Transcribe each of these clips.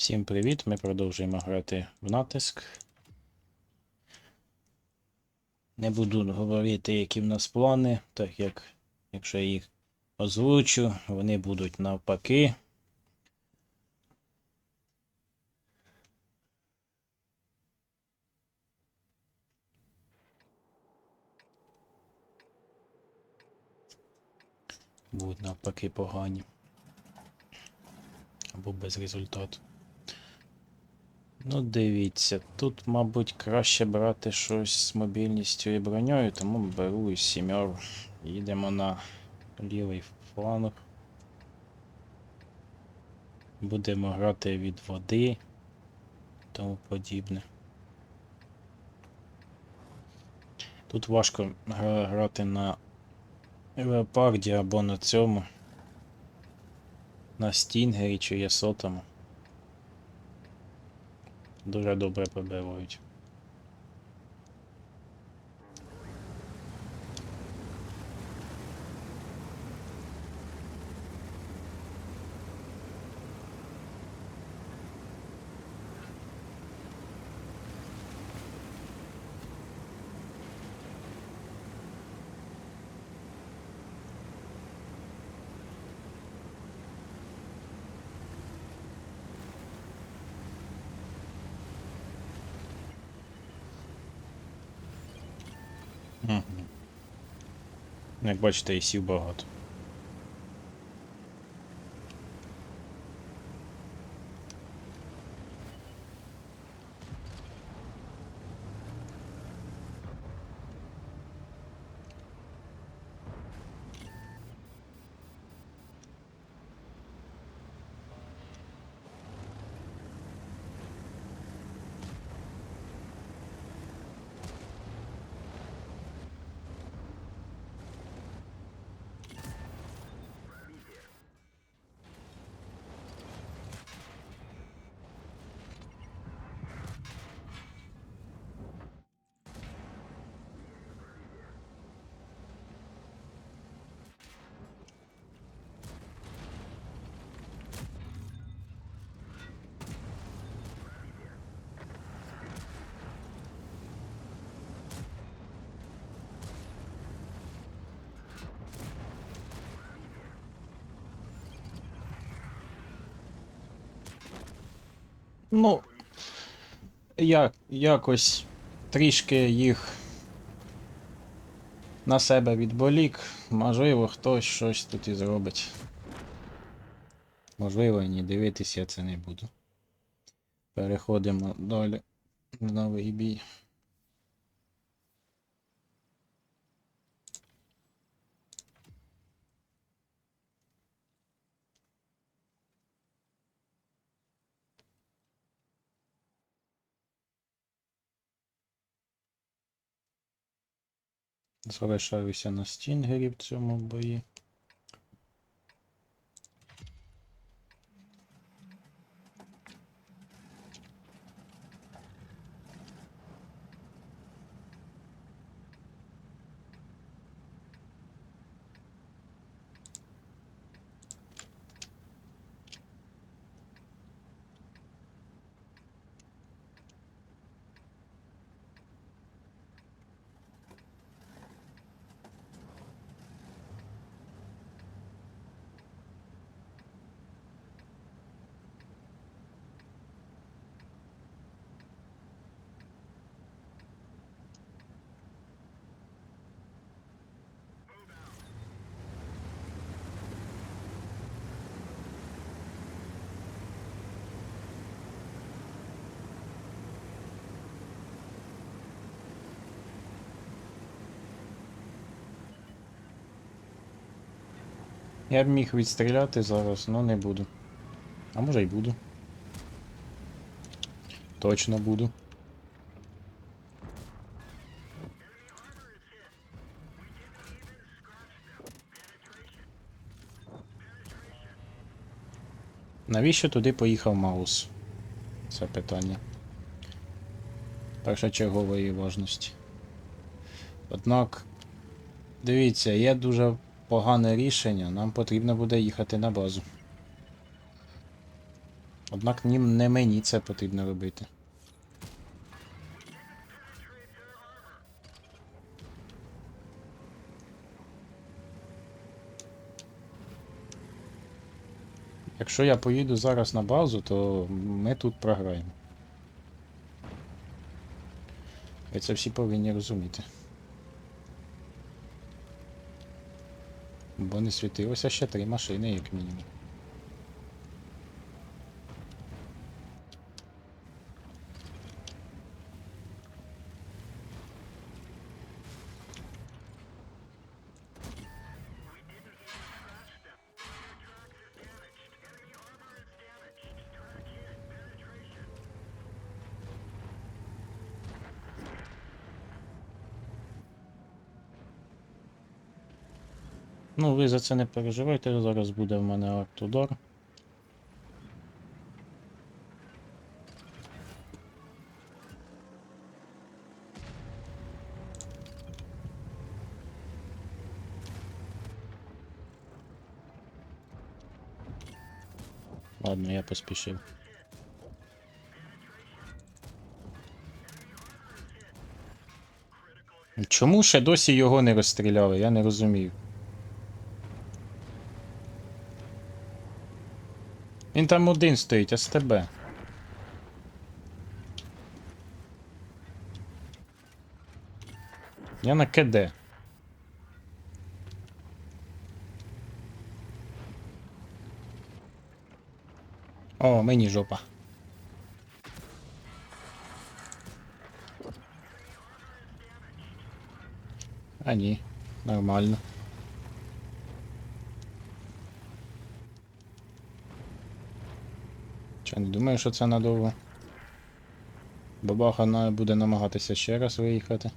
Всім привіт! Ми продовжуємо грати в натиск. Не буду говорити, які в нас плани, так як якщо я їх озвучу, вони будуть навпаки. Будуть навпаки погані. Або без результату. Ну, дивіться, тут, мабуть, краще брати щось з мобільністю і броньою, тому беру і сімер. Їдемо на лівий фланг. Будемо грати від води тому подібне. Тут важко грати на леопарді або на цьому. На стінгері чи єсотому. Дуже добре побивають. Мгм. Як бачите, і сів багато. Ну, я якось трішки їх на себе відболік. Можливо, хтось щось тут і зробить. Можливо, ні, дивитися я це не буду. Переходимо далі в новий бій. Залишаюся на стінгері в цьому бої. Я б міг відстріляти зараз, але не буду. А може й буду. Точно буду. Навіщо туди поїхав Маус? Це питання. Першочергової важності. Однак, дивіться, є дуже погане рішення. Нам потрібно буде їхати на базу. Однак не мені це потрібно робити. Якщо я поїду зараз на базу, то ми тут програємо. І це всі повинні розуміти. Бо не світилося ще три машини, як мінімум. Ну, ви за це не переживайте, зараз буде в мене артудор. Ладно, я поспішив. Чому ще досі його не розстріляли? Я не розумію. Він там один стоїть, СТБ. Я на КД. О, мені жопа. А ні, нормально. Не думаю, що це надовго. Бабаха на- буде намагатися ще раз виїхати.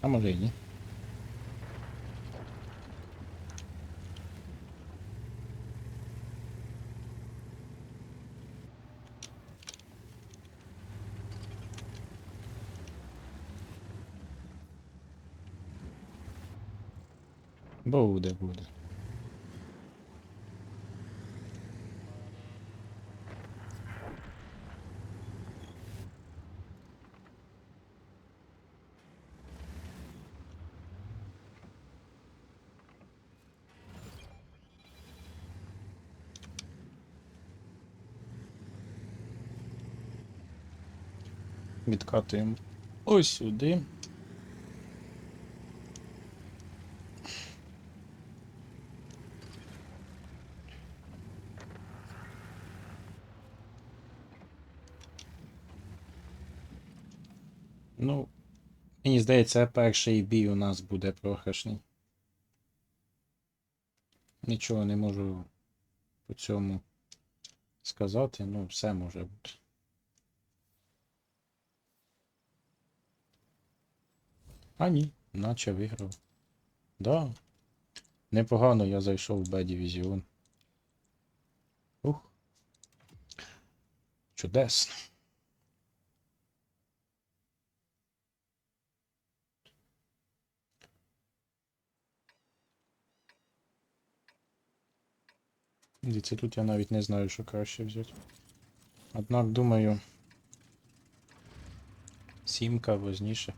А може і ні. Буде, буде. Відкатуємо ось сюди. Ну, мені здається, перший бій у нас буде програшний. Нічого не можу по цьому сказати, ну все може бути. А ні, наче виграв. Да. Непогано я зайшов в Б-дивізіон. Ух. Чудесно. Дивіться, тут я навіть не знаю, що краще взяти. Однак, думаю, сімка возніше.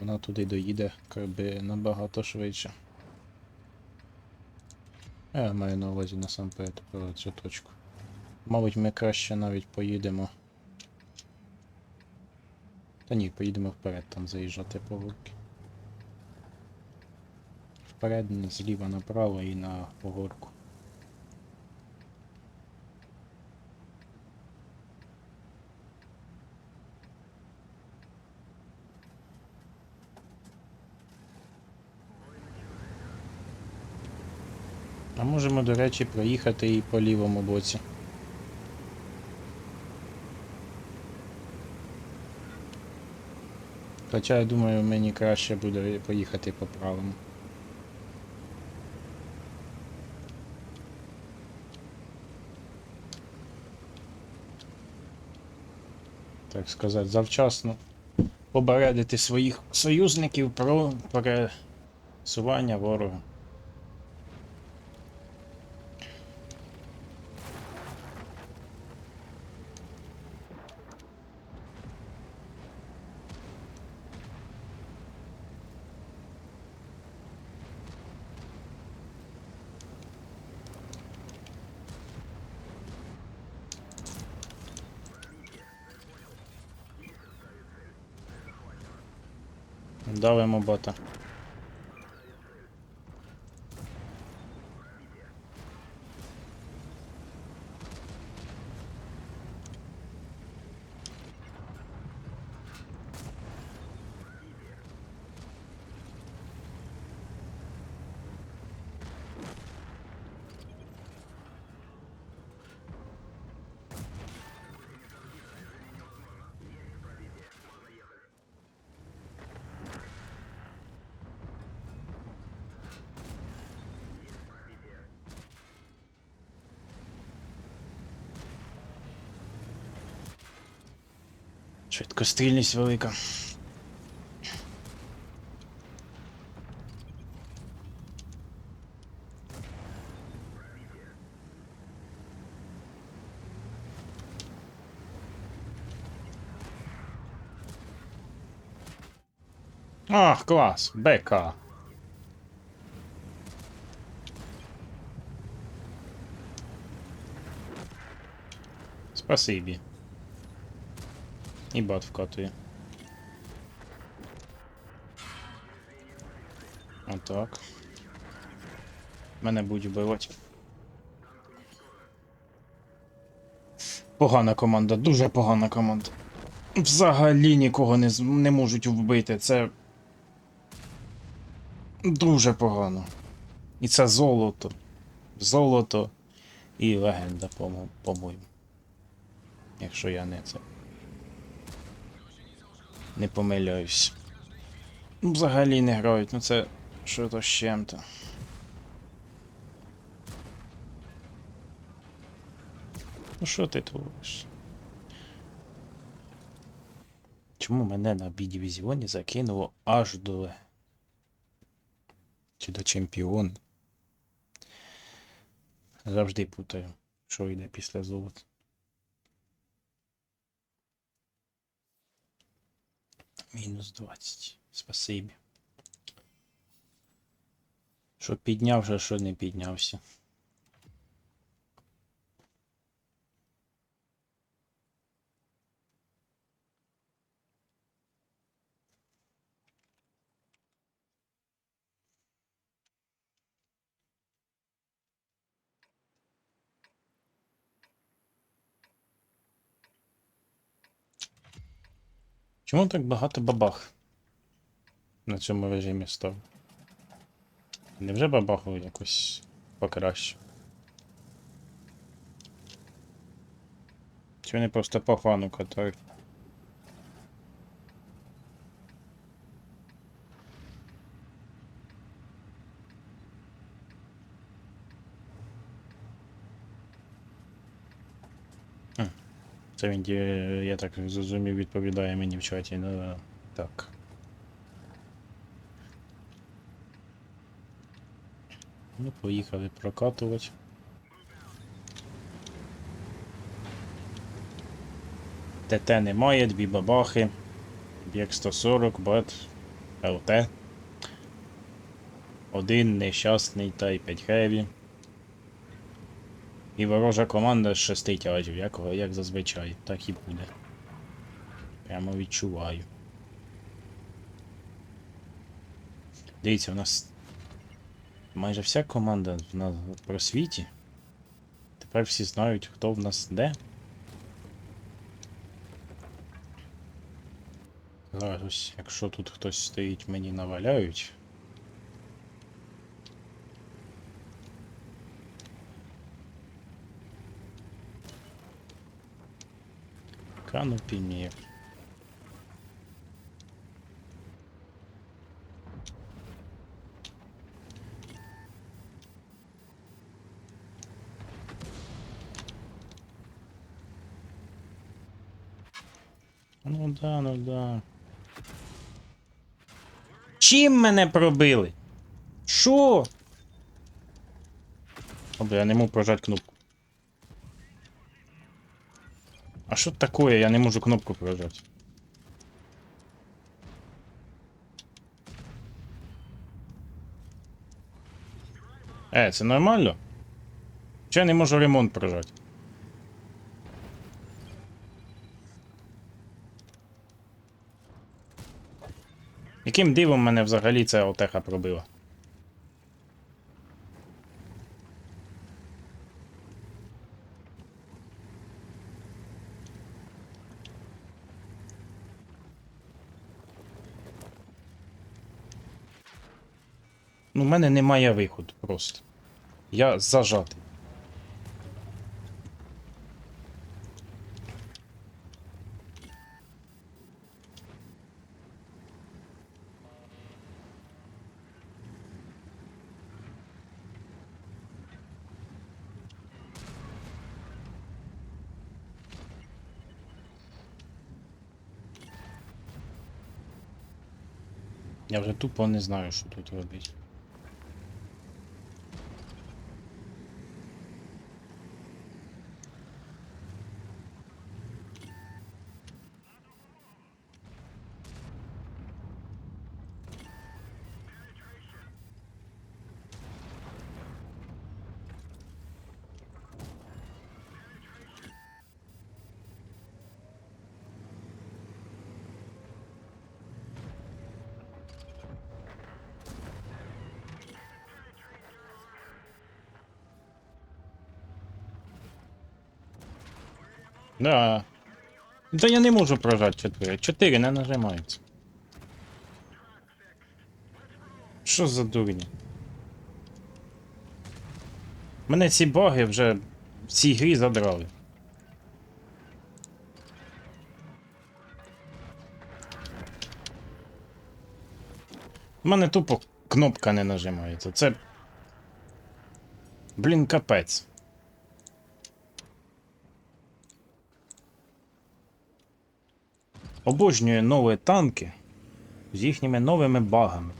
Вона туди доїде би набагато швидше. Я маю на увазі насамперед про цю точку. Мабуть, ми краще навіть поїдемо. Та ні, поїдемо вперед, там заїжджати по горки. Вперед, зліва направо і на погорку. А можемо, до речі, проїхати і по лівому боці. Хоча я думаю, мені краще буде поїхати по правому. Так сказати, завчасно попередити своїх союзників про пересування ворога. bota. Швидкострільність велика. Ах, клас, БК. Спасибі. І бат вкатує. Отак. Мене будуть вбивати. Погана команда, дуже погана команда. Взагалі нікого не, не можуть вбити. Це. Дуже погано. І це золото. Золото і легенда, по-мо- по-моєму. Якщо я не це. Не помиляюсь. Ну, Взагалі не грають, ну це що то з чим-то. Ну що ти твориш? Чому мене на B-дивізіоні закинуло аж до. Чи до чемпіон? Завжди путаю, що йде після золота. Мінус 20. Спасибі. Що піднявся, що не піднявся. Чому так багато бабах на цьому режимі став? Невже бабаху якось покраще? Чи вони просто по фану катають? Це він, е, я так зрозумів, відповідає мені в чаті. Ну, так. Ну, поїхали прокатувати. ТТ немає, дві бабахи. Б'єк 140, бат, ЛТ. Один нещасний та й 5 хеві. І ворожа команда з 6 тяжів, як, як зазвичай, так і буде. Прямо відчуваю. Дивіться, у нас майже вся команда на просвіті. Тепер всі знають, хто в нас де. Зараз, якщо тут хтось стоїть, мені наваляють. Канопімір. Ну да, ну да. Чим мене пробили? Що? Я не можу прожати кнопку. Що таке? Я не можу кнопку прожати. Е, це нормально? Чи я не можу ремонт прожати? Яким дивом мене взагалі ця отеха пробила? Ну, в мене немає виходу просто. Я зажатий. Я вже тупо не знаю, що тут робити. Да. Да я не можу прожати 4. 4 не нажимається. Що за дурні? Мене ці баги вже в цій грі задрали. У мене тупо кнопка не нажимається. Це. Блін, капець. Обожнює нові танки з їхніми новими багами.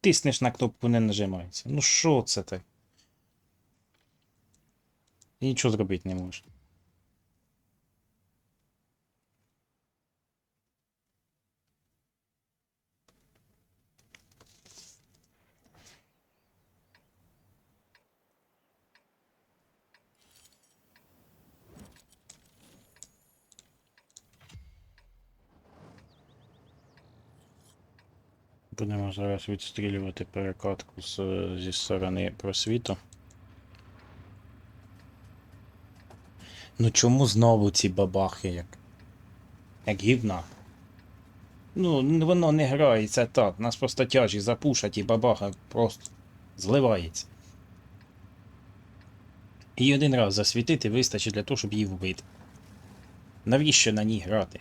Тиснеш на кнопку, не нажимається. Ну що це так? І нічого зробити не можеш. Будемо зараз відстрілювати перекатку з, зі сторони просвіту. Ну чому знову ці бабахи як. Як гівна? Ну, воно не грається так. Нас просто тяжі запушать і бабаха просто зливається. І один раз засвітити вистачить для того, щоб її вбити. Навіщо на ній грати?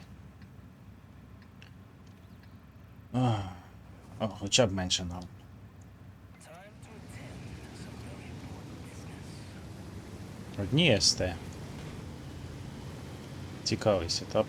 Ах. О, хоча б менше нам. Одні СТ. Цікавий сетап.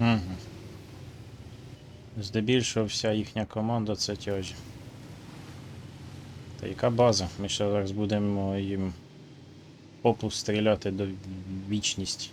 Угу. Здебільшого вся їхня команда це тяжі. Та яка база? Ми ще зараз будемо їм попу стріляти до вічності.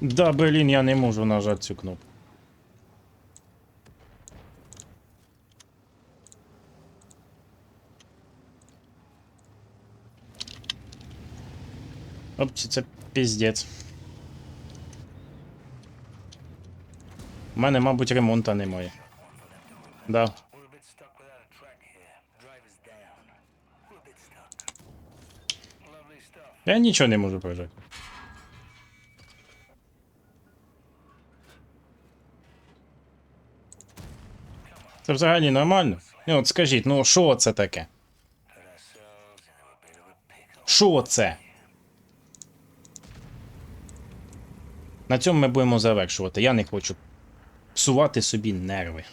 Да, блін, я не можу нажати цю кнопку. Хлопці, це піздець. У мене, мабуть, ремонта немає. Да. We're a bit stuck without Це взагалі нормально? Ну, от скажіть, ну що це таке? Що це? На цьому ми будемо завершувати. Я не хочу псувати собі нерви.